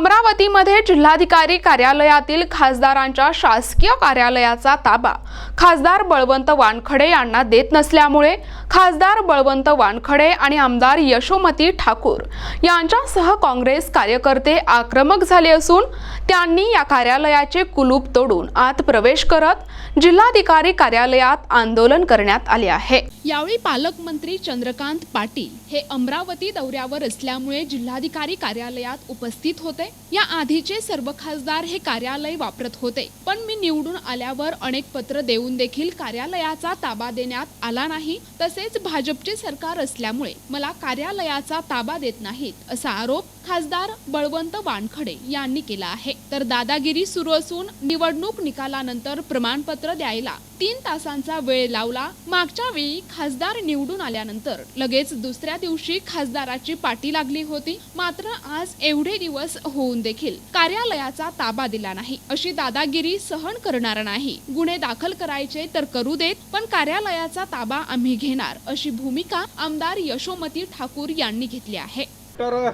अमरावतीमध्ये जिल्हाधिकारी कार्यालयातील खासदारांच्या शासकीय कार्यालयाचा ताबा. खासदार बळवंत वानखडे यांना देत नसल्यामुळे खासदार बळवंत वानखडे आणि आमदार यशोमती ठाकूर यांच्यासह काँग्रेस कार्यकर्ते आक्रमक झाले असून त्यांनी या कार्यालयाचे कुलूप तोडून आत प्रवेश करत जिल्हाधिकारी कार्यालयात आंदोलन करण्यात आले आहे. यावेळी पालकमंत्री चंद्रकांत पाटील हे अमरावती दौऱ्यावर असल्यामुळे जिल्हाधिकारी कार्यालयात उपस्थित होते. या आधीचे सर्व खासदार हे कार्यालय वापरत होते. पण मी निवडून आल्यावर अनेक पत्र देऊन देखील कार्यालयाचा ताबा देण्यात आला नाही. तसेच भाजपचे सरकार असल्यामुळे मला कार्यालयाचा ताबा देत नाहीत असा आरोप खासदार बळवंत वानखडे यांनी केला आहे. तर दादागिरी सुरू असून निवडणूक निकालानंतर प्रमाणपत्र द्यायला तीन तासांचा वेळ लावला. मागच्या वेळी खासदार निवडून आल्यानंतर लगेच दुसऱ्या दिवशी खासदाराची पाठी लागली होती. मात्र आज एवढे दिवस होऊन देखील कार्यालयाचा ताबा दिला नाही. अशी दादागिरी सहन करणार नाही. गुन्हे दाखल करायचे तर करू देत पण कार्यालयाचा ताबा आम्ही घेणार अशी भूमिका आमदार यशोमती ठाकूर यांनी घेतली आहे. तर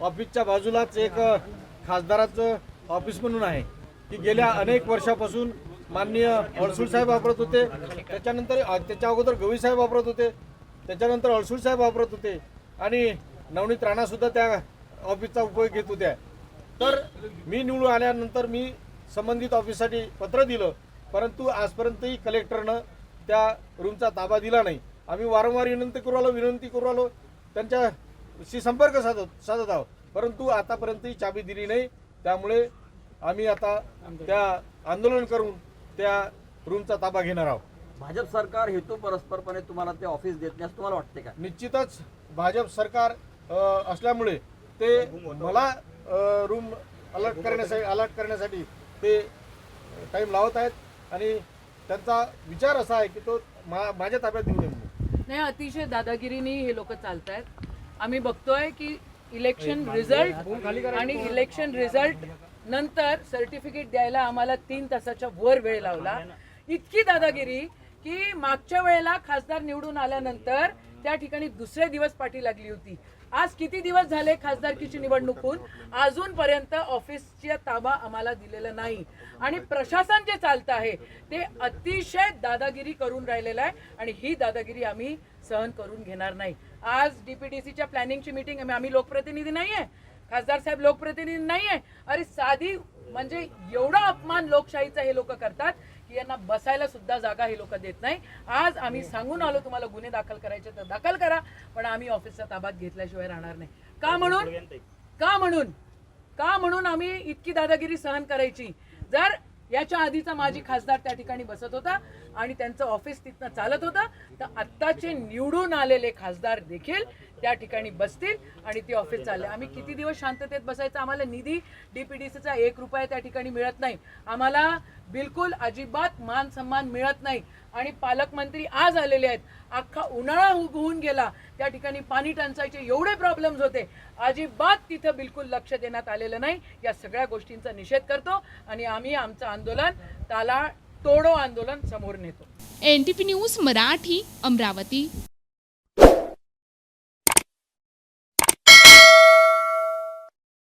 ऑफिसच्या बाजूलाच एक खासदाराचं ऑफिस म्हणून आहे. की गेल्या अनेक वर्षापासून माननीय अडसूळ साहेब वापरत होते. त्याच्यानंतर त्याच्या अगोदर गवी साहेब वापरत होते. त्याच्यानंतर अडसूळ साहेब वापरत होते. आणि नवनीत राणासुद्धा त्या ऑफिसचा उपयोग घेत होत्या. तर मी निवडून आल्यानंतर मी संबंधित ऑफिससाठी पत्र दिलं परंतु आजपर्यंतही कलेक्टरनं त्या रूमचा ताबा दिला नाही. आम्ही वारंवार विनंती करू आलो विनंती करू आलो त्यांच्याशी संपर्क साधत साधत आहोत. परंतु आतापर्यंत ही चाबी दिली नाही. त्यामुळे आम्ही आता त्या आंदोलन करून त्या रूमचा ताबा घेणार आहोत. भाजप सरकार हेतू परस्परपणे तुम्हाला ते ऑफिस देत नाही तुम्हाला वाटते का? निश्चितच भाजप सरकार असल्यामुळे ते मला रूम अलर्ट करण्यासाठी अलर्ट करण्यासाठी ते टाईम लावत आहेत. आणि त्यांचा विचार असा आहे की तो मा माझ्या ताब्यात देऊ नये नाही अतिशय दादागिरीने हे लोक चालत आहेत आम्ही बघतोय की इलेक्शन रिझल्ट आणि इलेक्शन रिझल्ट नंतर सर्टिफिकेट द्यायला आम्हाला तीन तासाच्या वर वेळ लावला. इतकी दादागिरी की मागच्या वेळेला खासदार निवडून आल्यानंतर त्या ठिकाणी दुसरे दिवस पाठी लागली होती. आज किती दिवस झाले खासदारकीची निवडणूक होऊन? अजूनपर्यंत ऑफिसच्या ताबा आम्हाला दिलेला नाही. आणि प्रशासन जे चालतं आहे ते अतिशय दादागिरी करून राहिलेलं आहे आणि ही दादागिरी आम्ही सहन करून घेणार नाही. आज डीपीडीसीच्या प्लॅनिंगची मीटिंग आम्ही लोकप्रतिनिधी नाही आहे. खासदार साहेब लोकप्रतिनिधी नाही आहे. अरे साधी म्हणजे एवढा अपमान लोकशाहीचा हे लोक करतात की यांना बसायला सुद्धा जागा हे लोक देत नाही. आज आम्ही सांगून आलो तुम्हाला गुन्हे दाखल करायचे तर दाखल करा पण आम्ही ऑफिसचा ताब्यात घेतल्याशिवाय राहणार नाही. का म्हणून? का म्हणून? का म्हणून आम्ही इतकी दादागिरी सहन करायची? जर याच्या आधीचा माजी खासदार त्या ठिकाणी बसत होता आणि त्यांचं ऑफिस तिथनं चालत होतं तर आत्ताचे निवडून आलेले खासदार देखील त्या ठिकाणी बसतील आणि ती ऑफिस चालले. आम्ही किती दिवस शांततेत बसायचं? आम्हाला निधी डीपीडीसीचा एक रुपया त्या ठिकाणी मिळत नाही. आम्हाला बिलकुल अजिबात मान सन्मान मिळत नाही. आणि पालकमंत्री आज आलेले आहेत. अख्खा उन्हाळा होऊन गेला. त्या ठिकाणी पाणी टंचाईचे एवढे प्रॉब्लेम्स होते. अजिबात तिथं बिलकुल लक्ष देण्यात आलेलं नाही. या सगळ्या गोष्टींचा निषेध करतो आणि आम्ही आमचं आंदोलन त्याला तोडो आंदोलन समोर नेतो. N T P news Marathi Amravati.